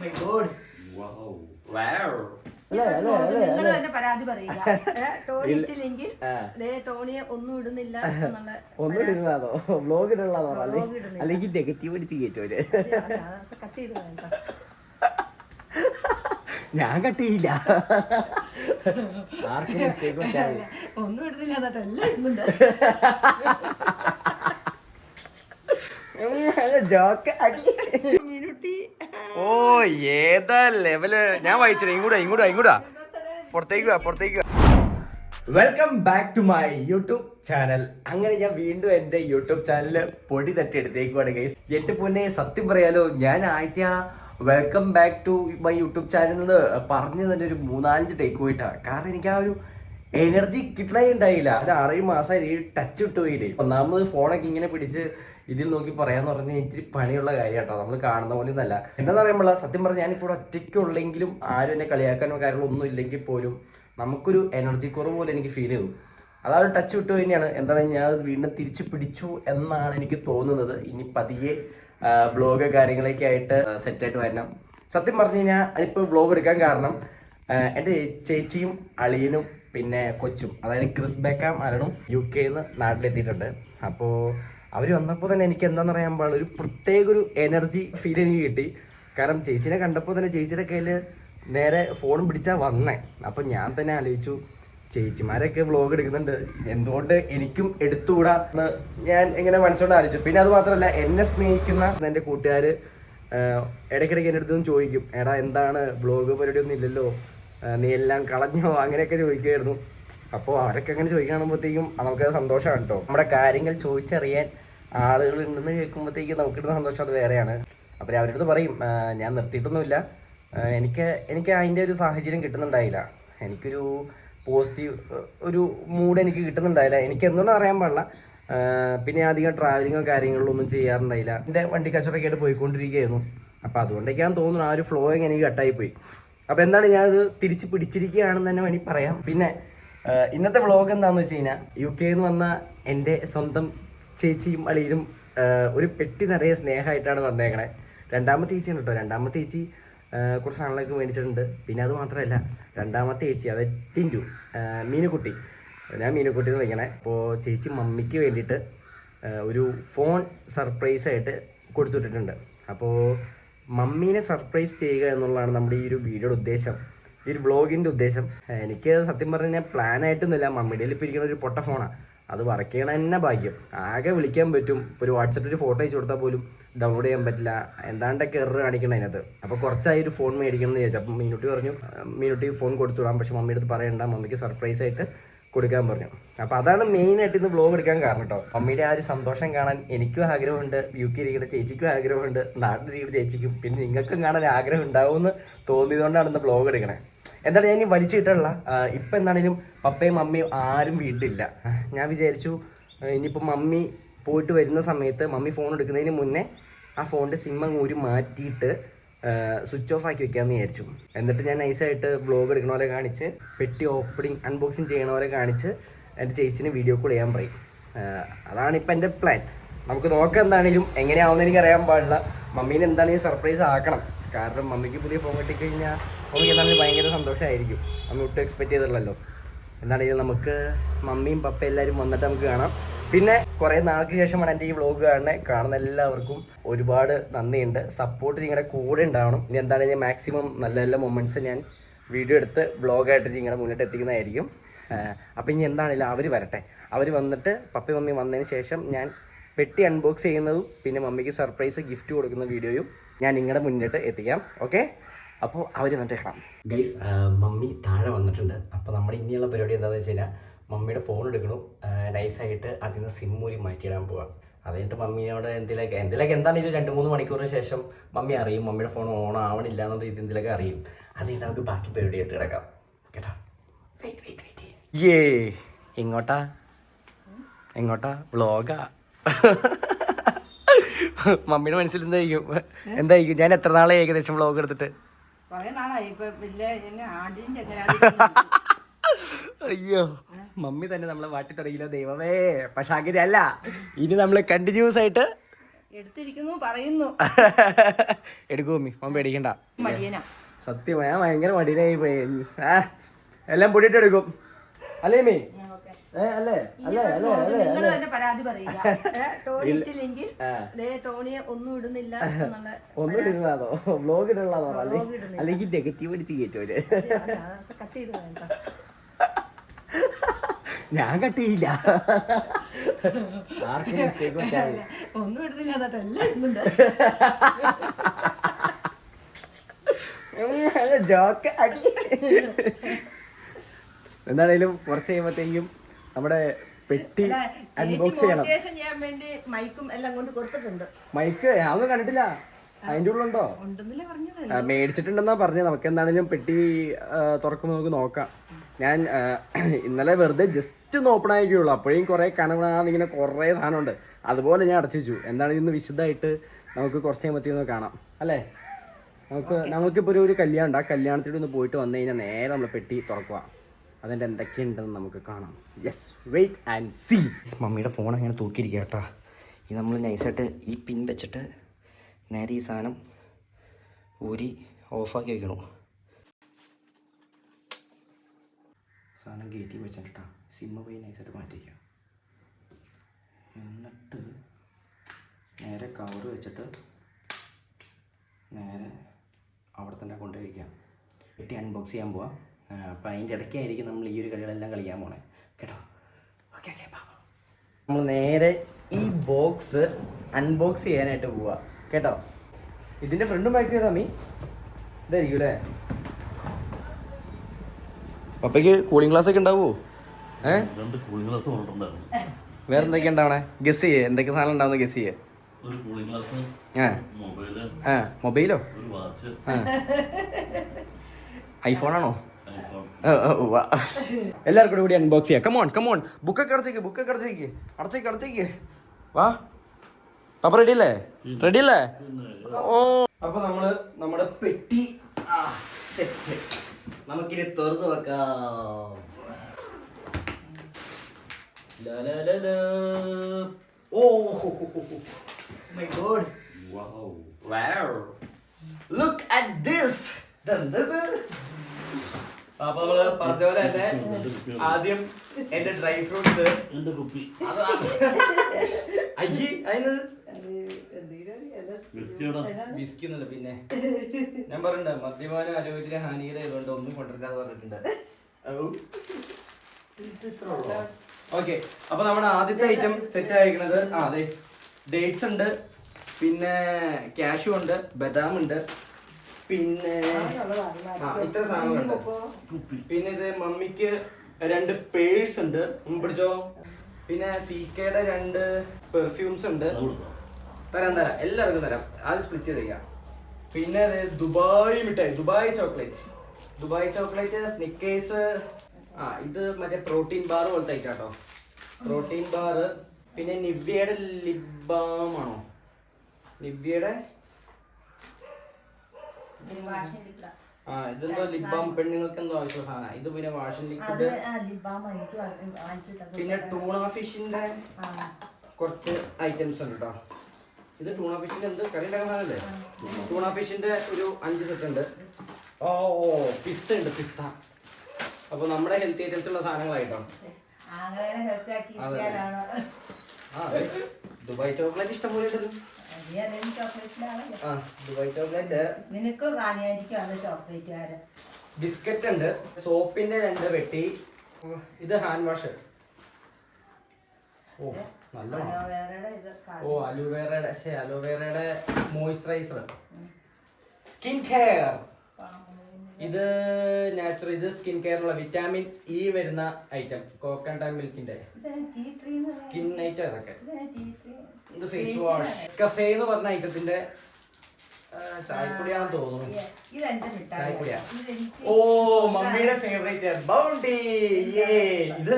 My God നിങ്ങൾ തന്നെ പരാതി പറയുക. ടോണി ഇട്ടില്ലെങ്കിൽ ദേ ടോണിയെ ഒന്നും ഇടുന്നില്ല ഒന്നും ഇടുന്നതാണോ ഇടുന്നതാണോ. അല്ലെങ്കിൽ നെഗറ്റീവ് കട്ട് ചെയ്ത് വേണ്ട ഞാൻ കട്ടിയില്ല ചെയ്യില്ല. ആർക്കും മിസ്റ്റേക്ക് ഒന്നും ഇടുന്നില്ല എല്ലാം ഇടുന്നുണ്ട്. ഓ ഏതാ ലെവൽ ഞാൻ വായിച്ചില്ല. ഇങ്ങോട്ടാ ഇങ്ങോട്ടാ ഇങ്ങോട്ടാ പുറത്തേക്ക് വാ പുറത്തേക്ക് welcome back to my YouTube channel അങ്ങനെ ഞാൻ വീണ്ടും എന്റെ യൂട്യൂബ് ചാനലിൽ പൊടി തട്ടി എടുത്തേക്കുവാണ് ഗൈസ് എന്റെ പൊന്നെ സത്യം പറയാലോ ഞാൻ ആദ്യത്തെ ആ welcome back to my YouTube channel എന്ന് പറഞ്ഞു തന്നെ ഒരു മൂന്നാലഞ്ച് ടേക്ക് പോയിട്ടാണ് കാരണം എനിക്ക് ആ ഒരു എനർജി കിട്ടണേ ഉണ്ടായില്ല. അത് ആറേഴ് മാസമായി ടച്ച് വിട്ട് പോയിട്ടേ ഒന്നാമത് ഫോണൊക്കെ ഇങ്ങനെ പിടിച്ച് ഇതിൽ നോക്കി പറയാന്ന് കഴിഞ്ഞാൽ ഇച്ചിരി പണിയുള്ള കാര്യം കേട്ടോ നമ്മൾ കാണുന്ന പോലെ ഒന്നല്ല എന്താണെന്ന് പറയുമ്പോൾ സത്യം പറഞ്ഞാൽ ഞാനിപ്പോൾ ഒറ്റയ്ക്കുള്ളെങ്കിലും ആരും എന്നെ കളിയാക്കാനോ കാര്യങ്ങളോ ഒന്നും ഇല്ലെങ്കിൽ പോലും നമുക്കൊരു എനർജി കുറവ് പോലെ എനിക്ക് ഫീൽ ചെയ്തു. അതാ ഒരു ടച്ച് വിട്ടു തന്നെയാണ്. എന്താണ് ഞാൻ അത് വീണ്ടും തിരിച്ചു പിടിച്ചു എന്നാണ് എനിക്ക് തോന്നുന്നത്. ഇനി പതിയെ വ്ളോഗ് കാര്യങ്ങളൊക്കെ ആയിട്ട് സെറ്റായിട്ട് വരണം. സത്യം പറഞ്ഞു കഴിഞ്ഞാൽ ഇപ്പോൾ വ്ളോഗ് എടുക്കാൻ കാരണം എന്റെ ചേച്ചിയും അളിയനും പിന്നെ കൊച്ചും അതായത് ക്രിസ് ബേക്കാം അലണും യു കെയിൽ നിന്ന് നാട്ടിലെത്തിയിട്ടുണ്ട്. അപ്പോൾ അവർ വന്നപ്പോൾ തന്നെ എനിക്ക് എന്താണെന്ന് അറിയാൻ പാടില്ല. ഒരു പ്രത്യേക ഒരു എനർജി ഫീൽ എനിക്ക് കിട്ടി. കാരണം ചേച്ചിനെ കണ്ടപ്പോൾ തന്നെ ചേച്ചിയുടെ കയ്യിൽ നേരെ ഫോൺ പിടിച്ചാൽ വന്നേ. അപ്പം ഞാൻ തന്നെ ആലോചിച്ചു ചേച്ചിമാരൊക്കെ വ്ളോഗ് എടുക്കുന്നുണ്ട്. എന്തുകൊണ്ട് എനിക്കും എടുത്തുകൂടാ എന്ന് ഞാൻ ഇങ്ങനെ മനസ്സുകൊണ്ട് ആലോചിച്ചു. പിന്നെ അത് മാത്രമല്ല എന്നെ സ്നേഹിക്കുന്ന എന്റെ കൂട്ടുകാർ ഇടയ്ക്കിടയ്ക്ക് എന്റെ അടുത്തൊന്നും ചോദിക്കും എടാ എന്താണ്? വ്ളോഗ് പരിപാടിയൊന്നും ഇല്ലല്ലോ. നീ എല്ലാം കളഞ്ഞോ? അങ്ങനെയൊക്കെ ചോദിക്കുമായിരുന്നു അപ്പോൾ അവരൊക്കെ അങ്ങനെ ചോദിക്കാണുമ്പോഴത്തേക്കും നമുക്ക് സന്തോഷമാണ് കേട്ടോ നമ്മുടെ കാര്യങ്ങൾ ചോദിച്ചറിയാൻ ആളുകൾ ഉണ്ടെന്ന് കേൾക്കുമ്പോഴത്തേക്കും നമുക്ക് കിട്ടുന്ന സന്തോഷം അത് വേറെയാണ്. അപ്പോൾ അവരോട് പറയും ഞാൻ നിർത്തിയിട്ടൊന്നുമില്ല. എനിക്ക് എനിക്ക് അതിന്റെ ഒരു സാഹചര്യം കിട്ടുന്നുണ്ടായില്ല. എനിക്കൊരു പോസിറ്റീവ് ഒരു മൂഡ് എനിക്ക് കിട്ടുന്നുണ്ടായില്ല. എനിക്ക് എന്തുകൊണ്ടും അറിയാൻ പാടില്ല. പിന്നെ അധികം ട്രാവലിങ്ങോ കാര്യങ്ങളോ ഒന്നും ചെയ്യാറുണ്ടായില്ല. എന്റെ വണ്ടി കച്ചവടമൊക്കെ ആയിട്ട് പോയിക്കൊണ്ടിരിക്കുകയായിരുന്നു. അപ്പോൾ അതുകൊണ്ടൊക്കെയാണ് തോന്നുന്നു ആ ഒരു ഫ്ലോ എനിക്ക് കട്ടായി പോയി അപ്പോൾ എന്താണ് ഞാനത് തിരിച്ച് പിടിച്ചിരിക്കുകയാണെന്ന് തന്നെ വേണമെങ്കിൽ പറയാം. പിന്നെ ഇന്നത്തെ വ്ളോഗ് എന്താണെന്ന് വെച്ച് കഴിഞ്ഞാൽ യു കെയിൽ നിന്ന് വന്ന എന്റെ സ്വന്തം ചേച്ചിയും അളിയിലും ഒരു പെട്ടി നിറയെ സ്നേഹമായിട്ടാണ് വന്നേക്കണേ. രണ്ടാമത്തെ ചേച്ചിയാണ് കേട്ടോ രണ്ടാമത്തെ ചേച്ചി കുറച്ച് ആളുകൾക്ക് മേടിച്ചിട്ടുണ്ട്. പിന്നെ അത് മാത്രമല്ല രണ്ടാമത്തെ ചേച്ചി അതായത് ടിന്റു മീനുകുട്ടി ഞാൻ മീനുക്കുട്ടി എന്ന് വിളിക്കണേ. അപ്പോൾ ചേച്ചി മമ്മിക്ക് വേണ്ടിയിട്ട് ഒരു ഫോൺ സർപ്രൈസായിട്ട് കൊടുത്തുവിട്ടിട്ടുണ്ട് അപ്പോൾ മമ്മീനെ സർപ്രൈസ് ചെയ്യുക എന്നുള്ളതാണ് നമ്മുടെ ഈ ഒരു വീഡിയോയുടെ ഉദ്ദേശം. ഈ ഒരു വ്ളോഗിന്റെ ഉദ്ദേശം. എനിക്ക് സത്യം പറഞ്ഞാൽ പ്ലാൻ ആയിട്ടൊന്നുമില്ല. മമ്മിയുടെ ഇപ്പോൾ ഇരിക്കുന്ന ഒരു പൊട്ട ഫോണാണ് അത് വർക്ക് ചെയ്യണ തന്നെ ഭാഗ്യം. ആകെ വിളിക്കാൻ പറ്റും. ഒരു വാട്സപ്പിൽ ഒരു ഫോട്ടോ അയച്ചു കൊടുത്താൽ പോലും ഡൗൺലോഡ് ചെയ്യാൻ പറ്റില്ല. എന്താണ്ടൊക്കെ എറർ കാണിക്കണം അതിനകത്ത്. അപ്പോൾ കുറച്ചായി ഒരു ഫോൺ മേടിക്കണം എന്ന് ചോദിച്ചു അപ്പം മീനുട്ടി പറഞ്ഞു "ആ, മീനുട്ടി ഫോൺ കൊടുത്തു വിടാം. പക്ഷെ മമ്മിയുടെ അടുത്ത് പറയണ്ട. മമ്മിക്ക് സർപ്രൈസ് ആയിട്ട് കൊടുക്കാൻ പറഞ്ഞു. അപ്പോൾ അതാണ് മെയിനായിട്ട് ഇന്ന് വ്ലോഗ് എടുക്കാൻ കാരണം കേട്ടോ മമ്മിയുടെ ആ ഒരു സന്തോഷം കാണാൻ എനിക്കും ആഗ്രഹമുണ്ട്. യു കെ ഇരിക്കുന്ന ചേച്ചിക്കും ആഗ്രഹമുണ്ട്. നാട്ടിലിരിക്കുന്ന ചേച്ചിക്കും. പിന്നെ നിങ്ങൾക്കും കാണാൻ ആഗ്രഹം ഉണ്ടാവുമെന്ന് തോന്നിയതുകൊണ്ടാണ് ഇന്ന് വ്ലോഗ് എടുക്കണേ. എന്താണ് ഞാൻ ഇനി വലിച്ചു കിട്ടാനുള്ള ഇപ്പം എന്താണെങ്കിലും പപ്പയും മമ്മിയും ആരും വീട്ടിലില്ല. ഞാൻ വിചാരിച്ചു ഇനിയിപ്പോൾ മമ്മി പോയിട്ട് വരുന്ന സമയത്ത് മമ്മി ഫോൺ എടുക്കുന്നതിന് മുന്നേ ആ ഫോണിന്റെ സിം അങ്ങ് ഊരി മാറ്റിയിട്ട് സ്വിച്ച് ഓഫ് ആക്കി വെക്കാമെന്ന് വിചാരിച്ചു. എന്നിട്ട് ഞാൻ നൈസായിട്ട് ബ്ലോഗ് എടുക്കണ പോലെ കാണിച്ച് പെട്ടി ഓപ്പണിങ് അൺബോക്സിങ് ചെയ്യണ പോലെ കാണിച്ച് എന്റെ ചേച്ചിനെ വീഡിയോ കോൾ ചെയ്യാൻ പറയും. അതാണ് ഇപ്പം എന്റെ പ്ലാൻ നമുക്ക് നോക്കാം എന്താണെങ്കിലും എങ്ങനെയാവുമെന്ന് എനിക്ക് അറിയാൻ പാടില്ല. മമ്മീനെ എന്താണെങ്കിലും സർപ്രൈസ് ആക്കണം. കാരണം മമ്മിക്ക് പുതിയ ഫോൺ കിട്ടിക്കഴിഞ്ഞാൽ മമ്മിക്ക് എന്താണെങ്കിലും ഭയങ്കര സന്തോഷമായിരിക്കും നമ്മൾ ഒട്ടും എക്സ്പെക്ട് ചെയ്തിട്ടുള്ളല്ലോ എന്താണെങ്കിലും നമുക്ക് മമ്മിയും പപ്പ എല്ലാവരും വന്നിട്ട് നമുക്ക് കാണാം. പിന്നെ കുറേ നാൾക്ക് ശേഷമാണ് എന്റെ ഈ വ്ളോഗ് കാണുന്നത് കാണുന്ന എല്ലാവർക്കും ഒരുപാട് നന്ദിയുണ്ട്. സപ്പോർട്ട് നിങ്ങളുടെ കൂടെ ഉണ്ടാവണം. ഇനി എന്താണെങ്കിലും മാക്സിമം നല്ല നല്ല മൊമെന്റ്സ് ഞാൻ വീഡിയോ എടുത്ത് വ്ളോഗായിട്ട് നിങ്ങളുടെ മുന്നിട്ട് എത്തിക്കുന്നതായിരിക്കും. അപ്പം ഇനി എന്താണെങ്കിലും അവർ വരട്ടെ. അവർ വന്നിട്ട് പപ്പ മമ്മി വന്നതിന് ശേഷം ഞാൻ പെട്ടി അൺബോക്സ് ചെയ്യുന്നതും പിന്നെ മമ്മിക്ക് സർപ്രൈസ് ഗിഫ്റ്റ് കൊടുക്കുന്ന വീഡിയോയും ഞാൻ നിങ്ങളുടെ മുന്നിട്ട് എത്തിക്കാം. ഓക്കെ അപ്പോൾ അവർ വന്നിട്ട് കാണാം. ഗൈസ് മമ്മി താഴെ വന്നിട്ടുണ്ട്. അപ്പോൾ നമ്മൾ ഇനിയുള്ള പരിപാടി എന്താണെന്ന് വെച്ച് കഴിഞ്ഞാൽ മമ്മിയുടെ ഫോൺ എടുക്കണു. നൈസായിട്ട് അതിൽ നിന്ന് സിം ഊരി മാറ്റിയിടാൻ പോവാം. അത് കഴിഞ്ഞിട്ട് മമ്മിയോട് എന്തിലൊക്കെ എന്തിലൊക്കെ എന്താണെങ്കിലും രണ്ട് മൂന്ന് മണിക്കൂറിന് ശേഷം മമ്മി അറിയും. മമ്മിയുടെ ഫോൺ ഓൺ ആവണില്ല എന്നുള്ള രീതി എന്തിലൊക്കെ അറിയും. അത് കഴിഞ്ഞിട്ട് നമുക്ക് ബാക്കി പരിപാടി ആയിട്ട് കിടക്കാം. കേട്ടോ? വെയിറ്റ് വെയിറ്റ് വെയിറ്റ് ഏ എങ്ങോട്ടാ? എങ്ങോട്ടാ? വ്ളോഗാ. മമ്മിയുടെ മനസ്സിൽ എന്തായിരിക്കും? എന്തായിരിക്കും? ഞാൻ എത്ര നാളെ ഏകദേശം വ്ളോഗ് എടുത്തിട്ട്? കുറെ നാളായി. ഇപ്പൊ വലിയ എന്നെ ആദ്യം ചെങ്ങനെ അയ്യോ. മമ്മി തന്നെ നമ്മളെ വാട്ടി തുടങ്ങിയില്ല ദൈവമേ. പക്ഷെ അങ്ങനെയല്ല ഇനി നമ്മൾ കണ്ടിന്യൂസ് ആയിട്ട് എടുത്തിരിക്കുന്നു പറയുന്നു. എടുക്കൂ മമ്മി. മമ്മ പേടിക്കണ്ട. മടിയനാ. സത്യം ഞാൻ ഭയങ്കര മടിയനായി പോയി. എല്ലാം പൊടിയിട്ട് എടുക്കും. അല്ലേ മീ അല്ലേ? അല്ലേ അല്ലേ അല്ലേ നിങ്ങൾ തന്നെ പരാതി പറയുക. ഏ, ടോണി ഇട്ടില്ലെങ്കിൽ ദേ ടോണിയെ ഒന്നും ഇടുന്നില്ല ഒന്നും ഇടുന്നതാണോ അല്ലെങ്കിൽ നെഗറ്റീവ് അടിച്ച് കട്ട് ചെയ്ത് ഞാൻ കട്ടിയില്ല ആർക്കും മിസ്റ്റേക്ക് ഒന്നും ഇടുന്നില്ല എല്ലാം ജോക്ക് അടി എന്താണേലും കുറച്ച് കഴിയുമ്പോഴത്തേക്കും നമ്മുടെ പെട്ടി അൺബോക്സ് ചെയ്യണം. മോട്ടിവേഷൻ ചെയ്യാൻ വേണ്ടി മൈക്കും എല്ലാം കൊണ്ട് കൊടുത്തിട്ടുണ്ട്. മൈക്ക് അതൊന്നും കണ്ടിട്ടില്ല. അതിന്റെ ഉള്ളുണ്ടോ ഉണ്ടെന്നല്ലേ പറഞ്ഞത് ആ, മേടിച്ചിട്ടുണ്ടെന്നാ പറഞ്ഞത്. നമുക്ക് എന്താണെങ്കിലും പെട്ടി ആ, തുറക്കുമ്പോൾ നമുക്ക് നോക്കാം. ഞാൻ ആ, ഇന്നലെ വെറുതെ ജസ്റ്റ് ഒന്ന് ഓപ്പൺ ആയിരിക്കുള്ളൂ അപ്പോഴേയും കുറേ ഇങ്ങനെ കുറേ സാധനമുണ്ട്. അതുപോലെ ഞാൻ അടച്ചു വെച്ചു. എന്താണ് ഇന്ന് വിശദമായിട്ട് നമുക്ക് കുറച്ച് കഴിയുമ്പോഴത്തേക്ക് കാണാം. അല്ലേ? നമുക്ക് നമുക്കിപ്പോൾ ഒരു ഒരു കല്യാണം ഉണ്ട് ആ കല്യാണത്തിൽ ഒന്ന് പോയിട്ട് വന്നു കഴിഞ്ഞാൽ നേരെ നമ്മൾ പെട്ടി തുറക്കുക അതിന്റെ എന്തൊക്കെയുണ്ടെന്ന് നമുക്ക് കാണാം. യെസ് വെയിറ്റ് ആൻഡ് സീ മമ്മിയുടെ ഫോൺ അങ്ങനെ തൂക്കിയിരിക്കുക കേട്ടോ. ഇത് നമ്മൾ നൈസായിട്ട് ഈ പിൻ വെച്ചിട്ട് നേരെ ഈ സാധനം ഊരി ഓഫാക്കി വെക്കണു. സാധനം കയറ്റി വെച്ചിട്ടാ സിമ്മ പോയി നൈസായിട്ട് മാറ്റിക്കാം എന്നിട്ട് നേരെ കവർ വെച്ചിട്ട് നേരെ അവിടെ തന്നെ കൊണ്ടുപോയി വയ്ക്കാം പെട്ടി അൺബോക്സ് ചെയ്യാൻ പോവാം. അപ്പം അതിന്റെ ഇടയ്ക്കായിരിക്കും നമ്മൾ ഈ ഒരു കളികളെല്ലാം കളിക്കാൻ പോണേ. കേട്ടോ? ഓക്കെ ഓക്കെ നമ്മൾ നേരെ ഈ ബോക്സ് അൺബോക്സ് ചെയ്യാനായിട്ട് പോവാ. കേട്ടോ? ഇതിന്റെ ഫ്രണ്ടും ബാക്ക് ചെയ്താൽ മീ ഇതായിരിക്കും അല്ലേ? പപ്പയ്ക്ക് കൂളിംഗ് ഗ്ലാസ് ഒക്കെ ഉണ്ടാവുമോ ഏ? രണ്ട് കൂളിംഗ് ഗ്ലാസ് കൊണ്ടുണ്ടായിരുന്നു വേറെ എന്തൊക്കെ ഉണ്ടാവണേ? ഗസ് ചെയ്യേ. എന്തൊക്കെ സാധനം ഉണ്ടാവുന്ന ഗസ് ചെയ്യേ. ഒരു കൂളിംഗ് ഗ്ലാസ് ആ. മൊബൈൽ ആ മൊബൈലോ? ഒരു വാച്ച് ഐഫോണാണോ ഐഫോൺ എല്ലാവർക്കും കൂടി അൺബോക്സ് ചെയ്യാം. കമോൺ കമോൺ ബുക്കൊക്കെ അടച്ചേക്ക് ബുക്കൊക്കെ അടച്ചേക്ക് അടച്ചേക്ക് അടച്ചേക്ക് വാ. പപ്പ റെഡി അല്ലേ റെഡി അല്ലേ ഓ. അപ്പൊ നമ്മൾ നമ്മുടെ പെട്ടി സെറ്റ് നമുക്കിനി തുറന്നു വെക്കാം. ലാ, ലാ, ലാ, ലാ. ഓ my God Wow. Look at this. അപ്പൊ നമ്മൾ പറഞ്ഞ പോലെ തന്നെ ആദ്യം എന്റെ ഡ്രൈ ഫ്രൂട്ട്സ്. എന്റെ കുപ്പി? അയ്യേ അതിന് ബിസ്റ്റിയുടെ വിസ്കുന്നല്ല പിന്നെ ഞാൻ പറഞ്ഞിട്ടുണ്ട് ആരോഗ്യത്തിലെ ആരോഗ്യത്തിന് ഹാനികരമായതുകൊണ്ട് ഒന്നും കൊണ്ടുവരാന്ന് പറഞ്ഞിട്ടുണ്ട്. ഓക്കെ അപ്പൊ നമ്മുടെ ആദ്യത്തെ ഐറ്റം സെറ്റ് ആയിരിക്കുന്നത് ആ അതെ ഡേറ്റ്സ് ഉണ്ട് പിന്നെ കാഷ്യൂ ഉണ്ട് ബദാം ഉണ്ട് പിന്നെ ആ ഇത്ര സാധനങ്ങളുണ്ട് പിന്നെ ഇത് മമ്മിക്ക് രണ്ട് പേഴ്സ് ഉണ്ട്. മുമ്പിടിച്ചോ പിടിച്ചോ? പിന്നെ സി കെയുടെ രണ്ട് പെർഫ്യൂംസ് ഉണ്ട്. തരാം തരാം. എല്ലാവർക്കും തരാം. ആദ്യം സ്പ്ലിറ്റ് ചെയ്തേക്കാം പിന്നെ അത് ദുബായ് മിഠായി Dubai chocolate. Dubai chocolate Snickers ആ ഇത് മറ്റേ പ്രോട്ടീൻ ബാർ പോലത്തെ ആയിട്ടോ പ്രോട്ടീൻ ബാർ. പിന്നെ നിവ്യയുടെ ലിബ് ബാം ആണോ? നിവ്യയുടെ ആ ഇതെന്തോ ലിബാം ബാം പെണ്ണുങ്ങൾക്ക് എന്തോ ആവശ്യമുള്ള സാധനം. ഇത് പിന്നെ വാഷൻ ലിക്വിഡ്. പിന്നെ ടൂണ ഫിഷിന്റെ കുറച്ച് ഐറ്റംസ് ഉണ്ട് കേട്ടോ ഇത് ടൂണ ഫിഷിന്റെ എന്ത്? കറി ഉണ്ടാക്കുന്നതല്ലേ ടൂണ ഫിഷിന്റെ ഒരു അഞ്ച് സെറ്റ് ഉണ്ട്. ഓ ഓ പിസ്ത ഉണ്ട് പിസ്ത. അപ്പൊ നമ്മുടെ ഹെൽത്തി ഐറ്റംസ് ഉള്ള സാധനങ്ങളായിട്ടോ? അതെ. ദുബായ് ചോക്ലേറ്റ് ഇഷ്ടം പോലെ ദുബായ് ചോക്ലേറ്റ്. നിനക്കും റാണിയായിരിക്കും അത് ബിസ്ക്കറ്റ് ഉണ്ട് സോപ്പിന്റെ രണ്ട് പെട്ടി. ഇത് ഹാൻഡ് വാഷ് ഓ നല്ല ഓ അലോവേറയുടെ അലോവേറയുടെ മോയിസ്ചറൈസർ. Skin care. ഇത് നാച്ചുറൽ ഇത് സ്കിൻ കെയറിനുള്ള വിറ്റാമിൻ ഇ വരുന്ന ഐറ്റം കോക്കനട്ട് മിൽക്കിന്റെ സ്കിൻ ഐറ്റം ട്രീ ഇത് ഫേസ് വാഷ് കഫേ എന്ന് പറഞ്ഞ ഐറ്റത്തിന്റെ ചായപ്പൊടിയാണെന്ന് തോന്നുന്നു. ചായപ്പൊടിയാ? ഓ മമ്മിയുടെ ഫേവറേറ്റ് ബൗണ്ടി ഇത്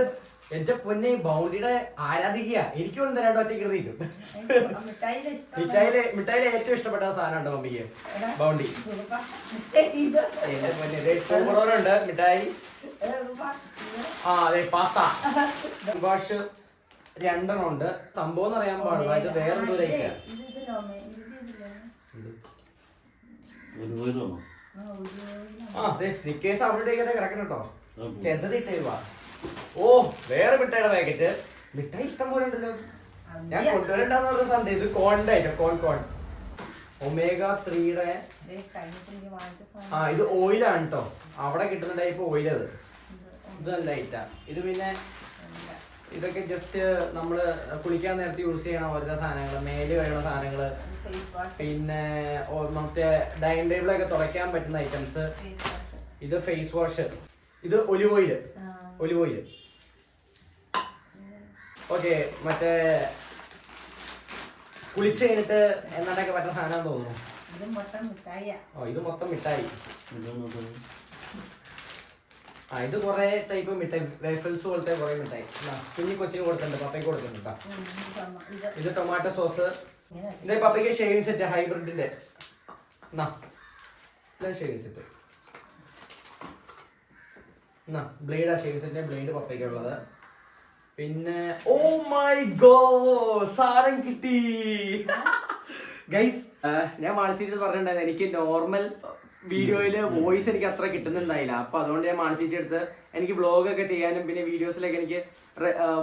എന്റെ പൊന്നെ ബൗണ്ടിയുടെ ആരാധിക്കുക എനിക്ക് ഒന്ന് തരാണ്ട് ഒറ്റ കൃതിയിട്ടു എനിക്ക് മിഠായിൽ മിഠായിലെ ഏറ്റവും ഇഷ്ടപ്പെട്ട സാധനമുണ്ട് മമ്മിക്ക്? ബൗണ്ടി. ഇത് എന്റെ പൊന്നെ ടൂബറോളുണ്ട് മിഠായി. ആ അതെ പാസ്ത. ഭാഷ രണ്ടെണ്ണം ഉണ്ട്. സംഭവം എന്ന് അറിയാൻ പാടില്ല. ഇത് വേറെ എന്തോ. ആ, അതെ സ്നിക്കേഴ്സ് അവിടെ കിടക്കണം കേട്ടോ ചെതറിട്ടേ വാ. ഓ വേറെ മിഠായിയുടെ പാക്കറ്റ് മിഠായി ഇഷ്ടം പോലെ ഉണ്ടല്ലോ. ഞാൻ കൊണ്ടുവരണ്ടെന്ന് പറഞ്ഞ സൺഡേ ഇത് കോണിന്റെ ഐറ്റം കോൺ കോൺ ഒമേഗ ത്രീയുടെ ആ ഇത് ഓയിലാണ് കേട്ടോ അവിടെ കിട്ടുന്ന ടൈപ്പ് ഓയിൽ അത്. ഇത് നല്ല ഐറ്റാ ഇത് പിന്നെ ഇതൊക്കെ ജസ്റ്റ് നമ്മൾ കുളിക്കാൻ നേരത്തെ യൂസ് ചെയ്യണ ഓരോ സാധനങ്ങൾ മേൽ കഴിയുന്ന സാധനങ്ങൾ പിന്നെ മറ്റേ ഡൈനിങ് ടേബിളൊക്കെ തുടയ്ക്കാൻ പറ്റുന്ന ഐറ്റംസ് ഇത് ഫേസ് വാഷ് ഇത് olive oil olive oil okay മറ്റേ കുളിച്ച് കഴിഞ്ഞിട്ട് എന്നാണ്ടൊക്കെ പറ്റുന്ന സാധനം തോന്നുന്നു. ഇത് മൊത്തം മിഠായിയാ. ഓ ഇത് മൊത്തം മിഠായി. ആ ഇത് കുറെ ടൈപ്പ് മിഠായി വേഫൽസ് പോലത്തെ കുറെ മിഠായി. കുഞ്ഞി കൊച്ചിന് കൊടുക്കുന്നുണ്ട് പപ്പയ്ക്ക് ഉം, ഇത് ടൊമാറ്റോ സോസ്. ഇത് പപ്പയ്ക്ക് ഷേവിംഗ് സെറ്റ് ഹൈബ്രിഡിന്റെ എന്നാ ഷേവിംഗ് സെറ്റ് ബ്ലേഡാ ഷേവിംഗ് സെറ്റ് ബ്ലേഡ് പപ്പയ്ക്കുള്ളത് പിന്നെ ഓ മൈ ഗോ സാരം കിട്ടി. ഗൈസ് ഞാൻ മാനസിച്ചിട്ട് പറഞ്ഞിട്ടുണ്ടായിരുന്നു എനിക്ക് നോർമൽ വീഡിയോയിൽ വോയിസ് എനിക്ക് അത്ര കിട്ടുന്നുണ്ടായില്ല. അപ്പൊ അതുകൊണ്ട് ഞാൻ മാനസിച്ച് എടുത്ത് എനിക്ക് വ്ളോഗ് ഒക്കെ ചെയ്യാനും പിന്നെ വീഡിയോസിലൊക്കെ എനിക്ക്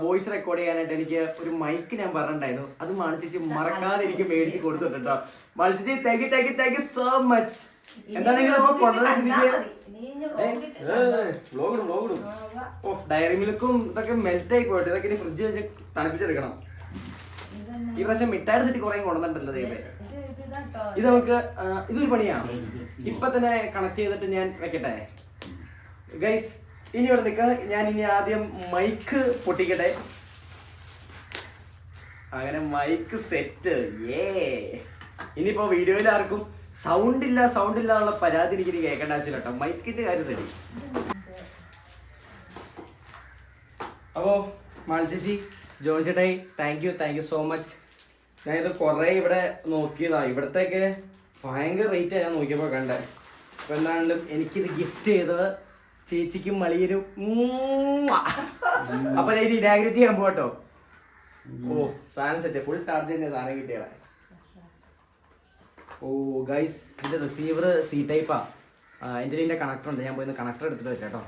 വോയിസ് റെക്കോർഡ് ചെയ്യാനായിട്ട് എനിക്ക് ഒരു മൈക്ക് ഞാൻ പറഞ്ഞിട്ടുണ്ടായിരുന്നു. അത് മാനസിച്ച് മറക്കാതെ എനിക്ക് മേടിച്ച് കൊടുത്തിട്ടുണ്ടോ മാനസിച്ച് thank you thank you thank you so much dairy മിൽക്കും ഇതൊക്കെ മെൽറ്റ് ആയി പോയിട്ട് ഇതൊക്കെ ഇനി ഫ്രിഡ്ജ് വെച്ച് തണുപ്പിച്ചെടുക്കണം? ഈ പ്രാവശ്യം മിഠായിയുടെ സെറ്റ് കുറെ കൊണ്ടുവന്നിട്ടുണ്ട് ദൈവം ഇത് ഇത് ഇതാട്ടോ. ഇത് നമുക്ക് ഇതൊരു പണിയാണ് ഇപ്പൊ തന്നെ കണക്ട് ചെയ്തിട്ട് ഞാൻ വെക്കട്ടെ. ഗൈസ് ഇനി ഇവിടെ നിൽക്കുക ഞാൻ ഇനി ആദ്യം മൈക്ക് പൊട്ടിക്കട്ടെ. അങ്ങനെ മൈക്ക് സെറ്റ് ഏ ഇനിയിപ്പോ വീഡിയോയിൽ ആർക്കും സൗണ്ട് ഇല്ല സൗണ്ട് ഇല്ല എന്നുള്ള പരാതി എനിക്ക് ഇനി കേൾക്കേണ്ട ആവശ്യമില്ല കേട്ടോ മൈക്കിന്റെ കാര്യം തന്നെ അപ്പോ മാൾജിജി ചേട്ടായി thank you thank you so much ഞാൻ ഇത് കുറേ ഇവിടെ നോക്കിയതാ. ഇവിടത്തേക്ക് ഭയങ്കര റേറ്റ് ഞാൻ നോക്കിയപ്പോൾ കണ്ടേ. അപ്പൊ എന്താണെങ്കിലും എനിക്കിത് ഗിഫ്റ്റ് ചെയ്തത് ചേച്ചിക്കും മളിയനും. അപ്പൊ ഞാൻ ഇനാഗ്രിറ്റ് ചെയ്യാൻ പോട്ടോ ഓ സാധനം സെറ്റ് ഫുൾ ചാർജ് തന്നെ സാധനം കിട്ടിയടാ ഓ ഗൈസ് ഇതിന്റെ റിസീവർ സി ടൈപ്പാണ് എന്റെ ഇതിന്റെ കണക്ടർ ഉണ്ട്. ഞാൻ പോയി കണക്ടർ എടുത്തിട്ട് വരാം കേട്ടോ.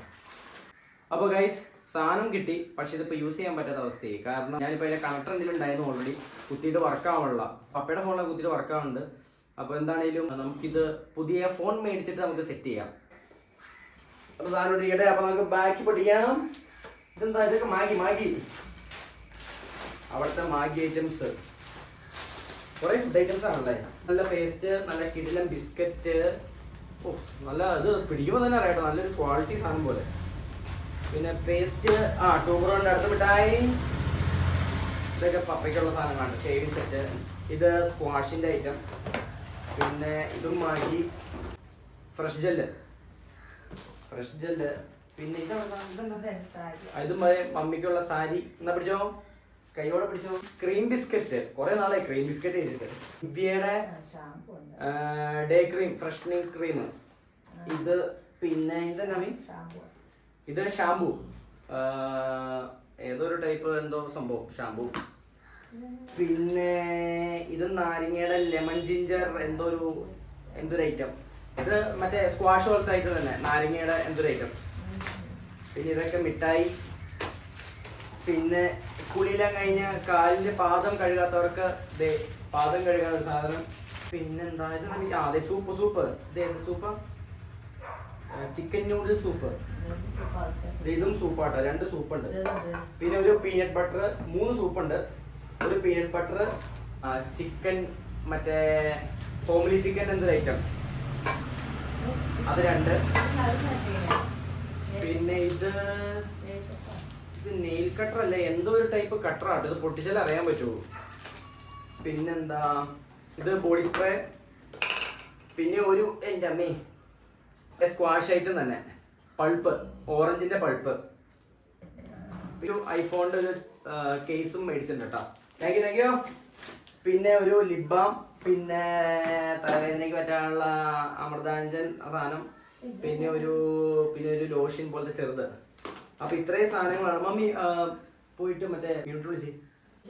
അപ്പോൾ ഗൈസ് സാധനം കിട്ടി. പക്ഷെ ഇതിപ്പോൾ യൂസ് ചെയ്യാൻ പറ്റാത്ത അവസ്ഥയായി. കാരണം ഞാനിപ്പോൾ അതിന്റെ കണക്ടർ എന്തെങ്കിലും ഉണ്ടായിരുന്നു ഓൾറെഡി കുത്തിയിട്ട് വർക്ക് ആവാനുള്ള. പപ്പയുടെ ഫോണിൽ കുത്തിയിട്ട് വർക്ക് ആവുന്നുണ്ട് അപ്പോൾ എന്താണേലും നമുക്കിത് പുതിയ ഫോൺ മേടിച്ചിട്ട് നമുക്ക് സെറ്റ് ചെയ്യാം. അപ്പോൾ സാധനം ഇരിക്കട്ടെ. അപ്പോൾ നമുക്ക് ബാക്കി പൊട്ടിക്കാം. ഇതെന്താ? ഇതൊക്കെ മാഗി മാഗി. അവിടുത്തെ മാഗി ഐറ്റംസ് കുറേ ഫുഡ് ഐറ്റംസ് ആണല്ലേ? നല്ല പേസ്റ്റ് നല്ല കിടിലം ബിസ്ക്കറ്റ് ഓ നല്ല അത് പിടിക്കുമ്പോൾ തന്നെ അറിയാട്ടോ നല്ലൊരു ക്വാളിറ്റി സാധനം പോലെ. പിന്നെ പേസ്റ്റ് ആ ടൂബറോണിന്റെ അടുത്ത മിഠായി. ഇതൊക്കെ പപ്പയ്ക്കുള്ള സാധനങ്ങളാണ് ഷേവിംഗ് സെറ്റ് ഇത് സ്ക്വാഷിന്റെ ഐറ്റം പിന്നെ ഇതും Maggi fresh gel fresh gel പിന്നെ ഇതെന്താ? ഇത് മമ്മിക്കുള്ള സാരി. എന്നാ പിടിച്ചോ? കൈയോടെ പിടിച്ചു ക്രീം ബിസ്ക്കറ്റ് കുറെ നാളായി ക്രീം ബിസ്ക്കറ്റ് ചെയ്തിട്ട്. ദിവ്യയുടെ. ഡേ ക്രീം ഫ്രഷ്നിങ് ക്രീം ഇത് പിന്നെ ഇത് കമ്മി. ഇത് ഷാംപൂ ഏതൊരു ടൈപ്പ് എന്തോ സംഭവം ഷാംപൂ പിന്നെ ഇത് നാരങ്ങയുടെ ലെമൺ ജിഞ്ചർ എന്തോ ഒരു എന്തൊരു ഐറ്റം ഇത് മറ്റേ സ്ക്വാഷ് പോലത്തെ ഐറ്റം തന്നെ നാരങ്ങയുടെ എന്തൊരു ഐറ്റം പിന്നെ ഇതൊക്കെ മിഠായി. പിന്നെ കുളിയെല്ലാം കഴിഞ്ഞ കാലിന്റെ പാദം കഴുകാത്തവർക്ക് ദേ പാദം കഴുകാൻ സാധനം. പിന്നെന്താ ഇത് നമുക്ക് ആ അതെ സൂപ്പ് സൂപ്പ്. ഇത് ചിക്കൻ നൂഡിൽ സൂപ്പ്. ഇത് സൂപ്പാട്ടോ. രണ്ട് സൂപ്പുണ്ട്. പിന്നെ ഒരു പീനട്ട് ബട്ടർ മൂന്ന് സൂപ്പുണ്ട്. ഒരു പീനട്ട് ബട്ടർ ചിക്കൻ മറ്റേ ഹോംലി ചിക്കൻ എന്തൊരു ഐറ്റം അത് രണ്ട്. പിന്നെ ഇത് ഇത് നെയിൽ കട്ടർ അല്ല? എന്തോ ഒരു ടൈപ്പ് കട്ടറാണ് ഇത് പൊട്ടിച്ചാൽ അറിയാൻ പറ്റുള്ളൂ. പിന്നെന്താ? ഇത് ബോഡി സ്പ്രേ പിന്നെ ഒരു എന്റെ അമ്മേ സ്ക്വാഷ് ഐറ്റം തന്നെ. പൾപ്പ് ഓറഞ്ചിന്റെ പൾപ്പ്. ഒരു ഐഫോണിന്റെ ഒരു കേസും മേടിച്ചിട്ടുണ്ട് കേട്ടോ. താങ്ക് യു താങ്ക് യു പിന്നെ ഒരു ലിബാം പിന്നെ തലവേദനയ്ക്ക് പറ്റാനുള്ള അമൃതാഞ്ജൻ സാധനം. പിന്നെ ഒരു പിന്നെ ഒരു ലോഷൻ പോലത്തെ ചെറുത്. അപ്പൊ ഇത്രയും സാധനങ്ങളാണ് മമ്മി പോയിട്ട് മറ്റേ മ്യൂട്ട് വിളിച്ച്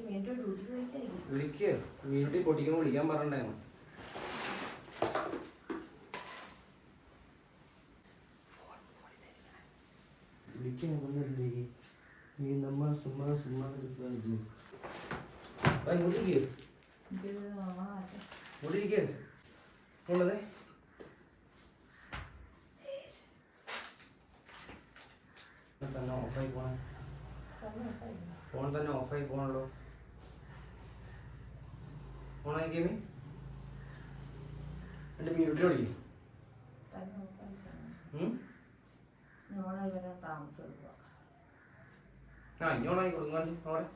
വീണ്ടും ഡ്യൂട്ടി പോയിട്ടായിരിക്കും വിളിക്ക് വീട്ടിൽ പൊട്ടിക്കുമ്പോൾ വിളിക്കാൻ പറഞ്ഞിട്ടുണ്ടായിരുന്നു വിളിക്കാൻ വന്നില്ലേ നീ നമ്മ സുമ്മാ സുമ്മാ ഓണാട്ടെ ഇങ്ങോട്ടേക്ക് ഉള്ളത് തന്നെ ഓഫായി പോണേ. ഫോൺ തന്നെ ഓഫായി പോകണല്ലോ ഫോണായി ഗെയിമി. എന്റെ മീനുട്ടി വിളിക്കും ആ ഇനി ഓണായി കൊടുക്കാൻ അവിടെ.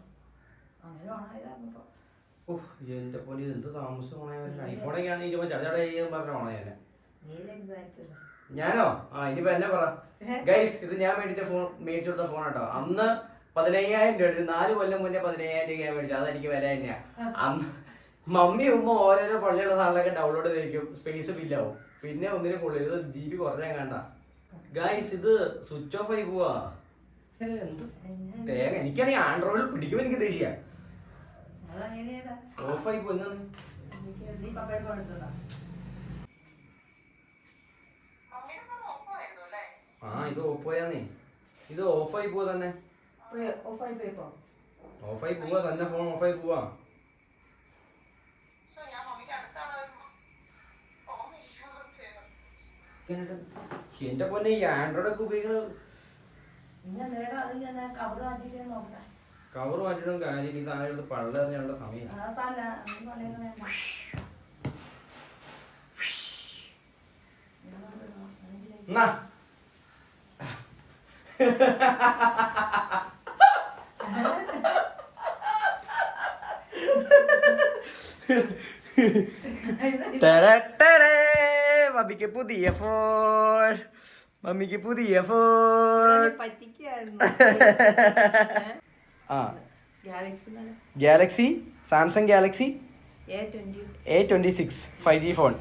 ഓഹ് എന്റെ പോലെ എന്ത് താമസം ഓണായ ഐഫോണൊക്കെ ആണെങ്കിൽ ചട ചട ചെയ്യാൻ പറഞ്ഞ ഓണായാലേ ഞാനോ? ആ ഇനിയിപ്പോ എന്നെ പറ. ഗൈസ് ഇത് ഞാൻ മേടിച്ച ഫോൺ മേടിച്ചു കൊടുത്ത ഫോൺ കേട്ടോ അന്ന് പതിനയ്യായിരം രൂപ ഒരു നാല് കൊല്ലം മുന്നേ പതിനയ്യായിരം രൂപ ഞാൻ മേടിച്ചു. അതെനിക്ക് വില തന്നെയാ. അന്ന് മമ്മി ഉമ്മ ഓരോരോ പള്ളിയുള്ള സാധനങ്ങളൊക്കെ ഡൗൺലോഡ് ചെയ്തേക്കും സ്പേസ് ഫില്ലാവും പിന്നെ ഒന്നിനും കൂടുതൽ. ഇത് ജി ബി കുറച്ചാൽ കണ്ട. ഗൈസ് ഇത് സ്വിച്ച് ഓഫ് ആയി പോവാ. എന്ത്? തേങ്ങ. എനിക്കാണെങ്കിൽ ആൻഡ്രോയിഡിൽ പിടിക്കുമ്പോൾ എനിക്ക് ദേഷ്യ. ഓഫ് ആയി പോയി എന്നാണ് എനിക്ക് നീ പപ്പയുടെ ഫോൺ എടുത്തതാ ആ ഇത് ഓപ്പോയാന്നേ ഇത് ഓഫായി പോവാ തന്നെ. ഓഫായി പോയപ്പോ ഓഫായി പോവാ തന്നെ ഫോൺ ഓഫായി പോവാ. എന്റെ പൊന്നെ ഈ ആൻഡ്രോയിഡ് ഒക്കെ ഉപയോഗിക്കുന്നത് കവർ മാറ്റിയിട്ട് നോക്കട്ടെ. കവർ മാറ്റിയിട്ടും കാര്യം ഈ സാധനം എടുത്ത് പള്ളറിഞ്ഞുള്ള സമയം എന്നാ. മമ്മിക്ക് പുതിയ ഫോൺ. മമ്മിക്ക് പുതിയ ഫോൺ. ആ. Galaxy Samsung galaxy A twenty six five G phone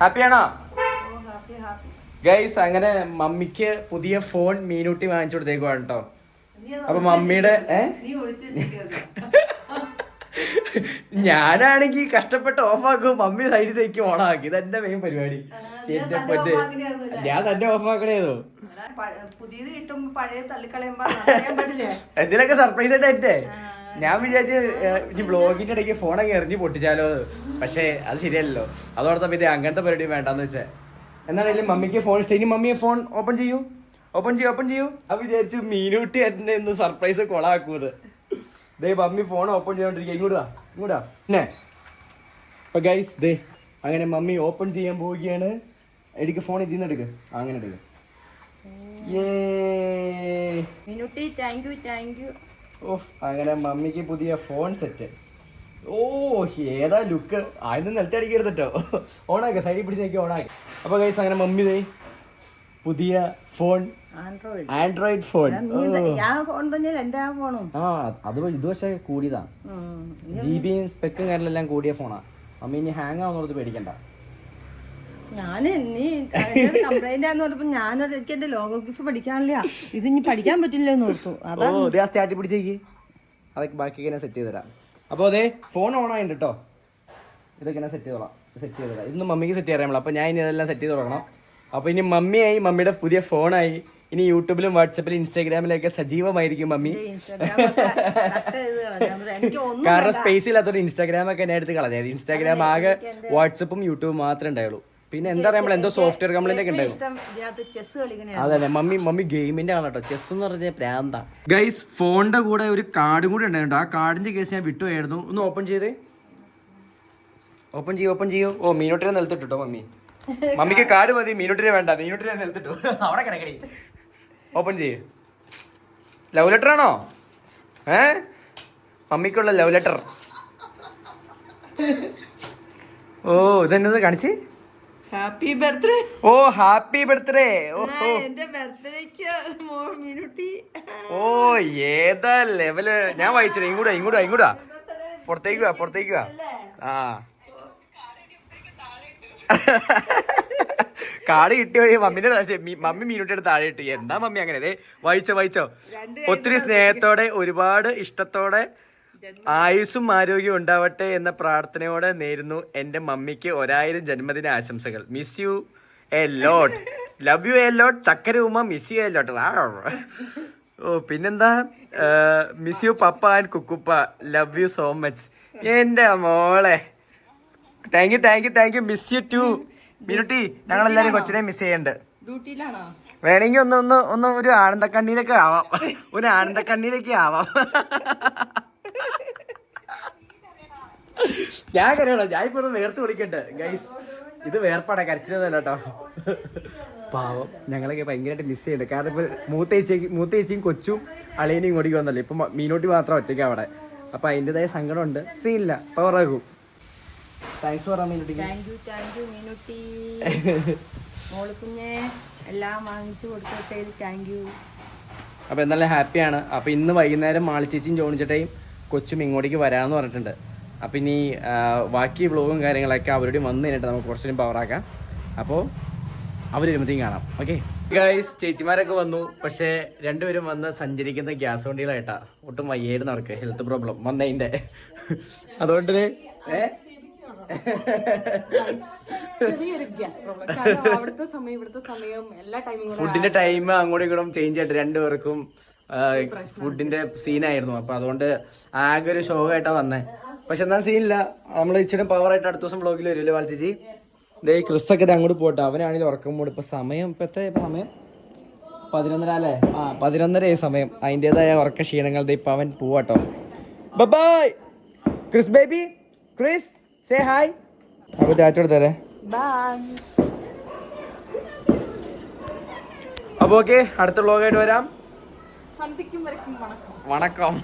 ഹാപ്പിയാണോ ഓ ഹാപ്പി ഹാപ്പി. ഗൈസ് അങ്ങനെ മമ്മിക്ക് പുതിയ ഫോൺ മീനൂട്ടി വാങ്ങിച്ചു കൊടുത്തേക്കുവാണ് കേട്ടോ അപ്പൊ മമ്മിയുടെ ഞാനാണെങ്കിൽ കഷ്ടപ്പെട്ട് ഓഫാക്കും മമ്മി സൈഡിൽ തേക്ക് ഓണാക്കി ഇതെന്റെ മെയിൻ പരിപാടി. എന്റെ off-ആക്കണയായിരുന്നില്ലേ? ഞാൻ തന്നെ ഓഫാക്കണേതോ പുതിയത് കിട്ടുമ്പോ പഴയ തള്ളിക്കളയുമ്പോ എന്തിനൊക്കെ സർപ്രൈസ് ആയിട്ട് എന്റെ ഞാൻ വിചാരിച്ച് ഈ ഇനി ബ്ലോഗിന്റെ ഇടയ്ക്ക് ഫോണൊക്കെ എറിഞ്ഞ് പൊട്ടിച്ചാലോ. പക്ഷേ അത് ശരിയല്ലോ അതോടൊപ്പം ഇത് അങ്ങനത്തെ പരിപാടി വേണ്ടെന്ന് വെച്ചേ. എന്നാണെങ്കിലും മമ്മിക്ക് ഫോൺ ഇഷ്ടം. ഇനി മമ്മിയെ ഫോൺ ഓപ്പൺ ചെയ്യൂ. ഓപ്പൺ ചെയ്യൂ ഓപ്പൺ ചെയ്യൂ. അത് വിചാരിച്ചു മീനൂട്ടി എന്നെ ഇന്ന് സർപ്രൈസ് കൊളാക്കൂത് ദേ മമ്മി ഫോൺ ഓപ്പൺ ചെയ്തോണ്ടിരിക്കുക ഇങ്ങോട്ടാ ഇങ്ങോട്ടാ എന്നെ അപ്പൊ ഗൈസ് ദേ അങ്ങനെ മമ്മി ഓപ്പൺ ചെയ്യാൻ പോവുകയാണ്. എടുക്ക് ഫോൺ ഇതിൽ നിന്ന് എടുക്ക്. അങ്ങനെ എടുക്ക്. ഏ. Meenutty thank you thank you ഓ അങ്ങനെ മമ്മിക്ക് പുതിയ ഫോൺ സെറ്റ് ഓ ഏതാ ലുക്ക്? ആദ്യം നിലത്തടിക്കരുത് കേട്ടോ ഓണാക്കി സൈഡിൽ പിടിച്ച് ഓണാക്കി. അപ്പൊ കൈസ് അങ്ങനെ മമ്മി ദേ പുതിയ ഫോൺ ആൻഡ്രോയിഡ് ആൻഡ്രോയിഡ് ഫോൺ ആ ഫോൺ തന്നെയല്ല എന്റെ ആ ഫോണും ആ അത് ഇത് പക്ഷേ കൂടിയതാ. ജി ബിയും സ്പെക്കും കാര്യങ്ങളെല്ലാം കൂടിയ ഫോണാ മമ്മി ഇനി ഹാങ് ആവുന്നത് പേടിക്കണ്ട. ഞാൻ നീ കംപ്ലൈന്റ് ആന്ന് പറഞ്ഞപ്പോ ഞാനൊരു എനിക്ക് എന്റെ ലോഗോക്സ് പഠിക്കാനില്ല. ഇത് ഇനി പഠിക്കാൻ പറ്റില്ല എന്ന് ഓർത്തു പിടിച്ചേക്ക് അതൊക്കെ ബാക്കി ഇങ്ങനെ സെറ്റ് ചെയ്ത് തരാം. അപ്പോൾ അതെ ഫോൺ ഓൺ ആയിട്ടുണ്ട് കേട്ടോ ഇതൊക്കെ ഞാൻ സെറ്റ് ചെയ്തോളാം. സെറ്റ് ചെയ്തോളാം. ഇന്ന് മമ്മിക്ക് സെറ്റ് ചെയ്യാൻ അപ്പോൾ ഞാൻ ഇനി ഇതെല്ലാം സെറ്റ് ചെയ്ത് തുടങ്ങണം. അപ്പോൾ ഇനി മമ്മിയായി മമ്മിയുടെ പുതിയ ഫോണായി ഇനി യൂട്യൂബിലും വാട്സപ്പിലും ഇൻസ്റ്റാഗ്രാമിലൊക്കെ സജീവമായിരിക്കും മമ്മി. കാരണം സ്പേസ് ഇല്ലാത്തൊരു ഇൻസ്റ്റാഗ്രാം ഒക്കെ എന്നെ എടുത്ത് കളഞ്ഞത് ഇൻസ്റ്റാഗ്രാം ആകെ വാട്സപ്പും യൂട്യൂബും മാത്രമേ ഉണ്ടായുള്ളൂ. പിന്നെ എന്താ പറയാ നമ്മൾ എന്തോ സോഫ്റ്റ്വെയർ കംപ്ലൈന്റ് ഒക്കെ ഉണ്ടായിരുന്നു. കളിക്കണേ അതെ മമ്മി മമ്മി ഗെയിമിന്റെ ആണ് കേട്ടോ ചെസ് എന്ന് പറഞ്ഞ പ്രാന്ത. ഗൈസ് ഫോണിന്റെ കൂടെ ഒരു കാർഡും കൂടി ഉണ്ടായിരുന്നു ആ കാർഡിന്റെ കേസ് ഞാൻ വിട്ടുപോയായിരുന്നു ഒന്ന് ഓപ്പൺ ചെയ്തേ. ഓപ്പൺ ചെയ്യോ ഓപ്പൺ ചെയ്യോ. ഓ മീനോട്ടിനെ നിലത്തിട്ടോ മമ്മി. മമ്മിക്ക് കാർഡ് മതി മീനോട്ടിനെ വേണ്ട. മീനോട്ടിനെ നിലത്തിട്ടു അവിടെ കിടക്കണേ ഓപ്പൺ ചെയ്യ്. ലവ് ലെറ്റർ ആണോ? ഏ? മമ്മിക്കുള്ള ലവ് ലെറ്റർ ഓ ഇതെന്നത് കാണിച്ച്? ഹാപ്പി ബർത്ത്ഡേ ഓ ഹാപ്പി ബർത്ത്ഡേ ഓ ഓ. എന്റെ ബർത്ത്ഡേക്ക് മിനുട്ടി. ഓ ഏതാ ലെവൽ ഞാൻ വായിച്ചില്ല. ഇങ്ങോട്ടാ ഇങ്ങോട്ടാ ഇങ്ങോട്ടാ പുറത്തേക്ക് വാ പുറത്തേക്ക് വാ. ആ. കാട് കിട്ടിയ വഴി മമ്മിന്റെ മമ്മി മീനുട്ടിയുടെ താഴെ ഇട്ടു. എന്താ മമ്മി അങ്ങനെ? വായിച്ചോ വായിച്ചോ. ഒത്തിരി സ്നേഹത്തോടെ ഒരുപാട് ഇഷ്ടത്തോടെ ആയുസ്സും ആരോഗ്യവും ഉണ്ടാവട്ടെ എന്ന പ്രാർത്ഥനയോടെ നേരുന്നു എന്റെ മമ്മിക്ക് ഒരായിരം ജന്മദിന ആശംസകൾ. Miss you a lot love you a lot ചക്കര ഉമ്മ മിസ് യു എ ലോട്ട് ഓ പിന്നെന്താ? Miss you papa and Kukkuppa. Love you so much എന്റെ മോളെ. Thank you thank you thank you miss you too Meenutty ഞങ്ങളെല്ലാവരും കൊച്ചിനെ miss ചെയ്യണ്ട്. ഡ്യൂട്ടിയിലാണോ? വേണമെങ്കിൽ ഒന്ന് ഒന്ന് ഒന്ന് ഒരു ആനന്ദക്കണ്ണീരൊക്കെ ആവാം. ഒരു ആനന്ദക്കണ്ണീരൊക്കെ ആവാം. ഞാൻ കരയണോ ഞാൻ ഇപ്പൊ നേരത്തെ വേർത്ത് വിളിക്കട്ടെ ഗൈസ് ഇത് വേർപ്പാടാ കരച്ചിലൊന്നുമല്ല കേട്ടോ പാവം ഞങ്ങളൊക്കെ ഭയങ്കരമായിട്ട് മിസ് ചെയ്യുന്നുണ്ട് കാരണം ഇപ്പൊ മൂത്തേച്ചേക്ക് മൂത്തേച്ചിയും കൊച്ചും അളിയനും ഇങ്ങോട്ടേക്ക് വന്നല്ലേ. ഇപ്പൊ മീനോട്ടി മാത്രം ഒറ്റയ്ക്ക് അവിടെ. അപ്പൊ അതിന്റെതായ സങ്കടമുണ്ട്. സീനില്ല പവറാകും thanks for മീനോട്ടിക്ക് thank you thank you Meenutty മോൾ കുഞ്ഞെ എല്ലാം വാങ്ങിച്ചു കൊടുത്തതിൽ താങ്ക് യു അപ്പോൾ എന്തായാലും ഹാപ്പിയാണ്. അപ്പൊ ഇന്ന് വൈകുന്നേരം മാളിച്ചേച്ചിയും ജോണിച്ചേട്ടയും കൊച്ചും ഇങ്ങോട്ടേക്ക് വരാമെന്ന് പറഞ്ഞിട്ടുണ്ട്. അപ്പോൾ ഇനി ബാക്കി വ്ളോഗും കാര്യങ്ങളൊക്കെ അവരോട് വന്നു കഴിഞ്ഞിട്ട് നമുക്ക് കുറച്ചും പവറാക്കാം അപ്പോൾ അവർ വരുമ്പോഴത്തേക്കും കാണാം. ഓക്കെ ഗൈസ് ചേച്ചിമാരൊക്കെ വന്നു. പക്ഷേ രണ്ടുപേരും വന്ന് സഞ്ചരിക്കുന്ന ഗ്യാസ് വണ്ടികളായിട്ടാ. ഒട്ടും വയ്യായിട്ട് നടക്കുക ഹെൽത്ത് പ്രോബ്ലം വന്നതിന്റെ. അതുകൊണ്ട് ഫുഡിന്റെ ടൈം അങ്ങോട്ടും ഇങ്ങോട്ടും ചേഞ്ച് ആയിട്ട് രണ്ടുപേർക്കും ഫുഡിന്റെ സീനായിരുന്നു അപ്പൊ അതുകൊണ്ട് ആകെ ഒരു ഷോ ആയിട്ടാ വന്നേ. പക്ഷെ എന്നാ സീനില്ല നമ്മൾ ഇച്ചിരി പവർ ആയിട്ട് അടുത്ത ദിവസം ബ്ലോഗിൽ വരുമല്ലോ വാൽച്ചേച്ചി ദേ ക്രിസ്സൊക്കെ ക്രിസ് ഒക്കെ ദേ അങ്ങോട്ട് പോട്ടെ. അവനാണെങ്കിൽ ഉറക്കം മൂട്. ഇപ്പൊ സമയം ഇപ്പൊ എത്ര സമയം പതിനൊന്നര അല്ലേ? ആ പതിനൊന്നര സമയം. അതിന്റെതായ ഉറക്ക ക്ഷീണങ്ങളുടെ ഇപ്പൊ അവൻ പോവാട്ടോ. Bye Chris baby Chris say hi അപ്പൊ ടാറ്റ കൊടുത്തരേ അപ്പോൾ ഓക്കെ അടുത്ത വ്ളോഗായിട്ട് വരാം. വണക്കം.